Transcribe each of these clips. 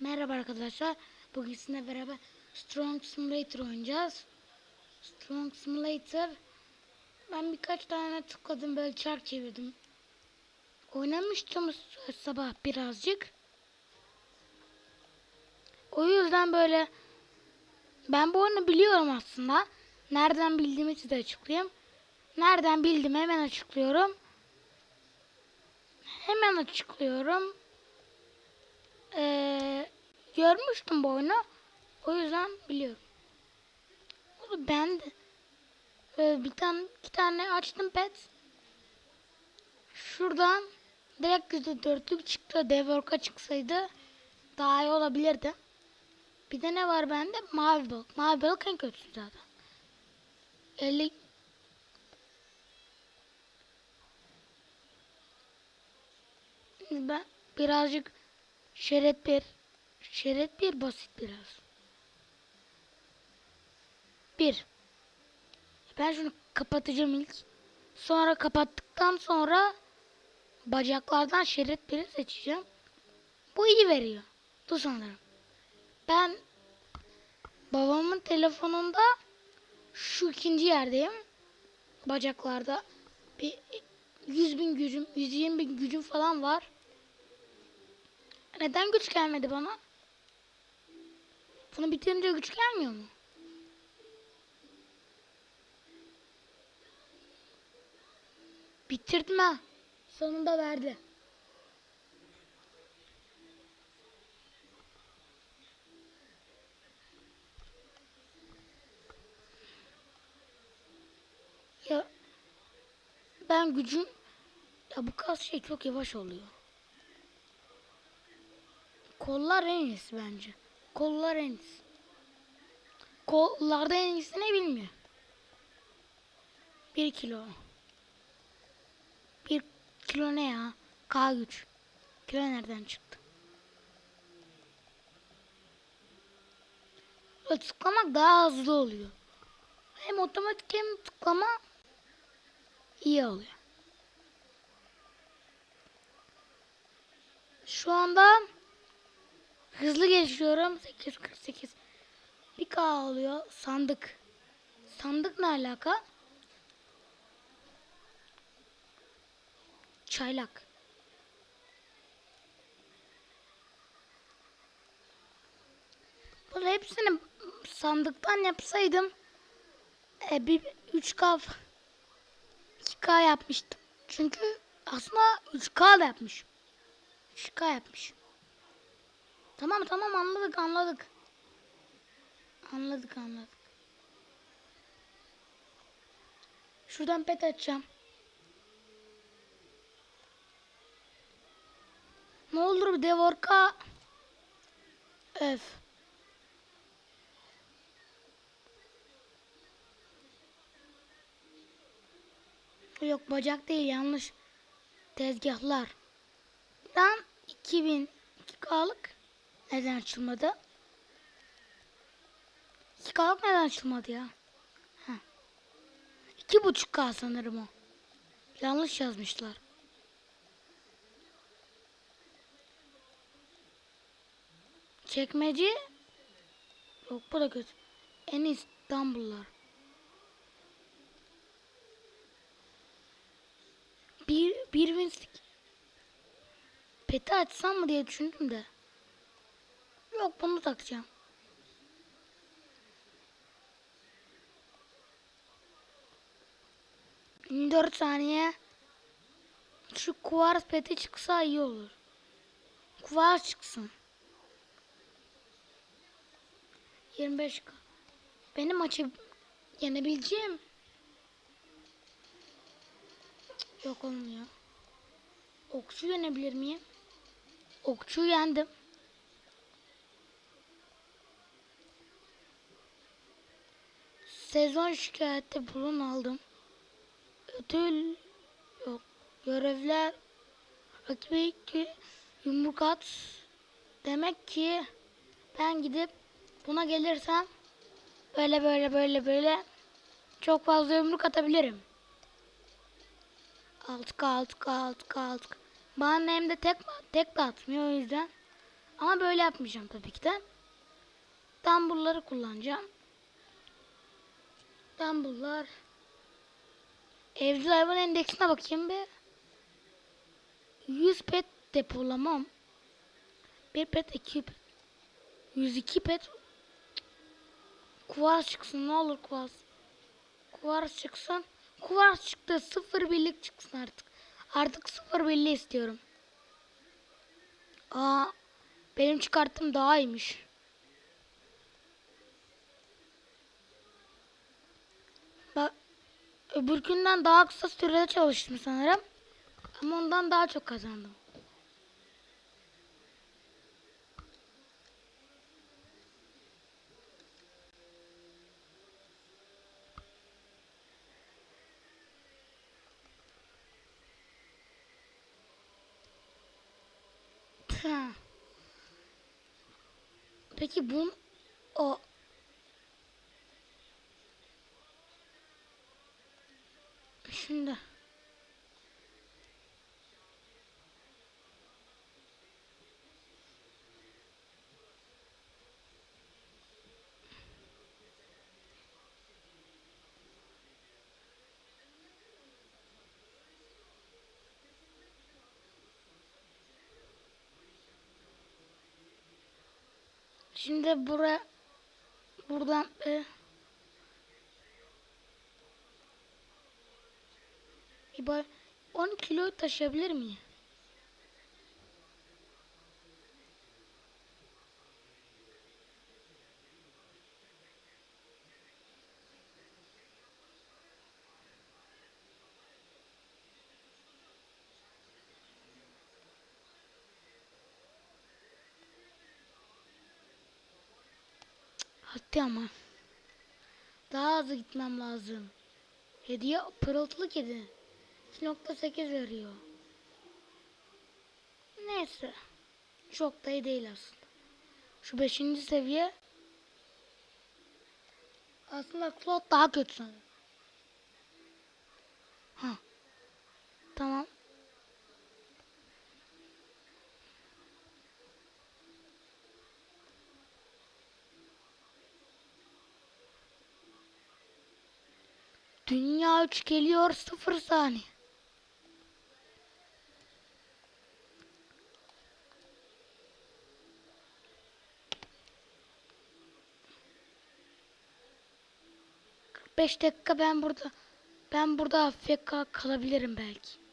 Merhaba arkadaşlar. Bugün sizinle beraber Strong Simulator oynayacağız. Strong Simulator. Ben birkaç tane tıkladım böyle çark çevirdim. Oynamıştım sabah birazcık. O yüzden böyle ben bu oyunu biliyorum aslında. Nereden bildiğimi size açıklayayım. Nereden bildim hemen açıklıyorum. Hemen açıklıyorum. Ee, görmüştüm bu oyunu. O yüzden biliyorum. Ben de böyle bir tane iki tane açtım pet. Şuradan direkt yüzde dörtlük çıktı. Devorka çıksaydı daha iyi olabilirdi. Bir de ne var bende? Mavi balık. Mavi balık en kötüsü zaten. 50 ben birazcık şeret bir şeret bir basit biraz. Bir. Ben şunu kapatacağım ilk. Sonra kapattıktan sonra bacaklardan şerit biri seçeceğim. Bu iyi veriyor. Bu sanırım. Ben babamın telefonunda şu ikinci yerdeyim. Bacaklarda bir 100 bin gücüm, 120 bin gücüm falan var. Neden güç gelmedi bana? Bunu bitirince güç gelmiyor mu? Bitirdim ha. Sonunda verdi. Ya ben gücüm ya bu kas şey çok yavaş oluyor. Kollar en iyisi bence. Kollar en iyisi. Kollarda en iyisi ne bilmiyorum. Bir kilo. Bir kilo ne ya? K güç. Kilo nereden çıktı? Böyle tıklamak daha hızlı oluyor. Hem otomatik hem tıklama iyi oluyor. Şu anda hızlı geçiyorum. 848. Bir K oluyor. Sandık. Sandık ne alaka? Çaylak. Böyle hepsini sandıktan yapsaydım e, bir 3K 2K yapmıştım. Çünkü aslında 3K da yapmış. 3K yapmış. Tamam tamam anladık anladık. Anladık anladık. Şuradan pet açacağım. Ne olur bir devorka. Öf. Yok bacak değil yanlış. Tezgahlar. Lan 2000 2K'lık neden açılmadı? 2K'lık neden açılmadı ya? Heh. 2.5K sanırım o. Yanlış yazmışlar. Çekmece yok bu da kötü. En İstanbullar. Bir, bir. Peti açsam mı diye düşündüm de. Yok bunu takacağım. Dört saniye. Şu kuvars peti çıksa iyi olur. Kuvars çıksın. 25 k Benim maçı yenebileceğim. Yok olmuyor. Okçu yenebilir miyim? Okçu yendim. Sezon şikayette bulun aldım. Ödül yok. Görevler rakibi ki yumruk at. Demek ki ben gidip buna gelirsem böyle böyle böyle böyle çok fazla yumruk atabilirim. 6K 6K 6K 6K. Bana hem de tek tek de atmıyor o yüzden Ama böyle yapmayacağım tabii ki de. Dumbbell'ları kullanacağım. Dumbbell'lar. Evcil hayvan endeksine bakayım bir. 100 pet depolamam. Bir pet 2 pet. 102 pet. Kuvars çıksın ne olur kuvars. Kuvars çıksın. Kuvars çıktı. Sıfır birlik çıksın artık. Artık sıfır birliği istiyorum. Aa, benim çıkarttığım daha iyiymiş. Bak, öbürkünden daha kısa sürede çalıştım sanırım. Ama ondan daha çok kazandım. Peki bu o şimdi şimdi buraya buradan e, bir bay- 10 kilo taşıyabilir miyim? Hadi ama. Daha hızlı gitmem lazım. Hediye pırıltılı kedi. 2.8 veriyor. Neyse. Çok da değil aslında. Şu 5. seviye aslında Claude daha kötü sanırım. Ha. Tamam. Dünya 3 geliyor 0 saniye. Beş dakika ben burada ben burada AFK kalabilirim belki.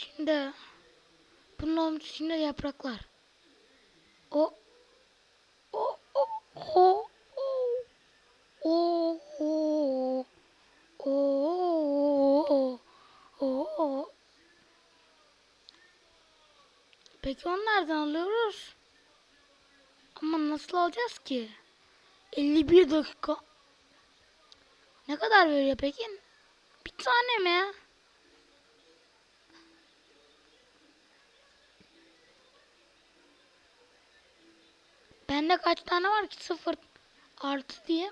Şimdi bunun olmuş içinde yapraklar. O o o o o o o o Peki onu nereden alıyoruz? Ama nasıl alacağız ki? 51 dakika. Ne kadar veriyor peki? Bir tane mi? Bende kaç tane var ki? Sıfır artı diye.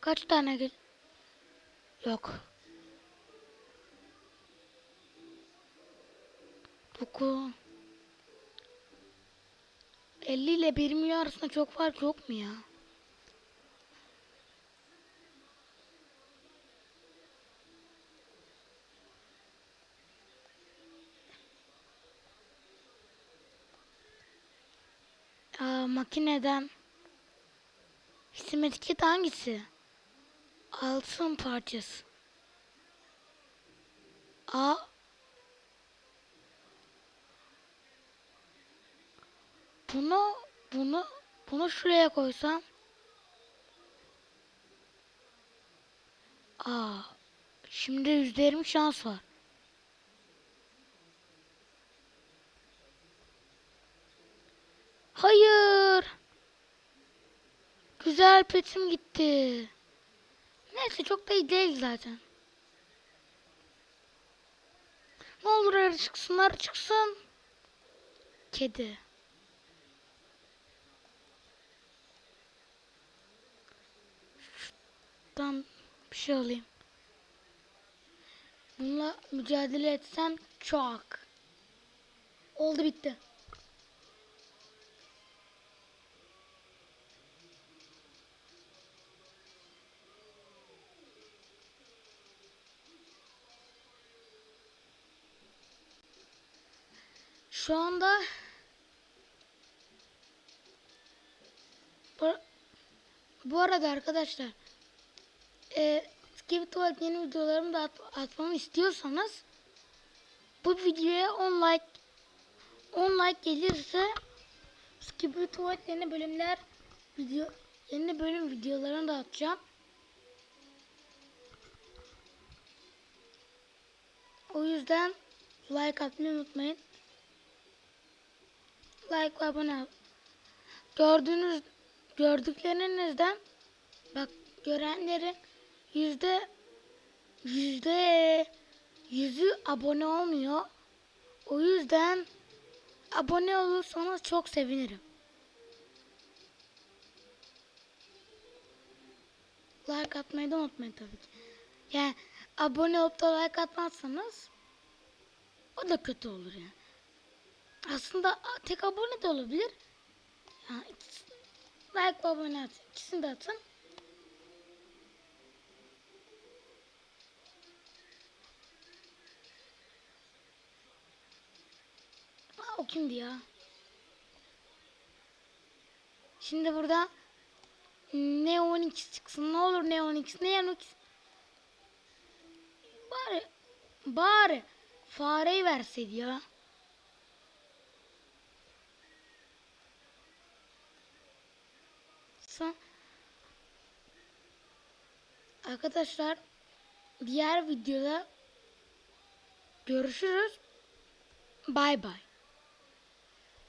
Kaç tane gel? Yok. Dokuz. 50 ile 1 milyon arasında çok fark yok mu ya? Aa, makineden isim etiket hangisi? Altın parçası. A Bunu bunu bunu şuraya koysam Aa şimdi yüzde yirmi şans var. Hayır. Güzel petim gitti. Neyse çok da iyi değil zaten. Ne olur arı çıksınlar çıksın. Kedi. Şuradan bir şey alayım. Bununla mücadele etsen çok. Oldu bitti. Şu anda bu, arada arkadaşlar e, Skip Tuvalet yeni videolarımı da at- atmamı istiyorsanız bu videoya 10 like 10 like gelirse Skip Tuvalet yeni bölümler video yeni bölüm videolarını da atacağım. O yüzden like atmayı unutmayın. Like ve abone ol. Gördüğünüz gördüklerinizden bak görenlerin yüzde yüzde yüzü abone olmuyor. O yüzden abone olursanız çok sevinirim. Like atmayı da unutmayın tabii ki. Yani abone olup da like atmazsanız o da kötü olur yani. Aslında tek abone de olabilir. Yani like ve abone at. İkisini de atın. Aa, o kimdi ya? Şimdi burada Neon X çıksın. Ne olur Neon X. Neon X. Bari bari fareyi verseydi ya. Sa- Arkadaşlar diğer videoda görüşürüz. Bay bay.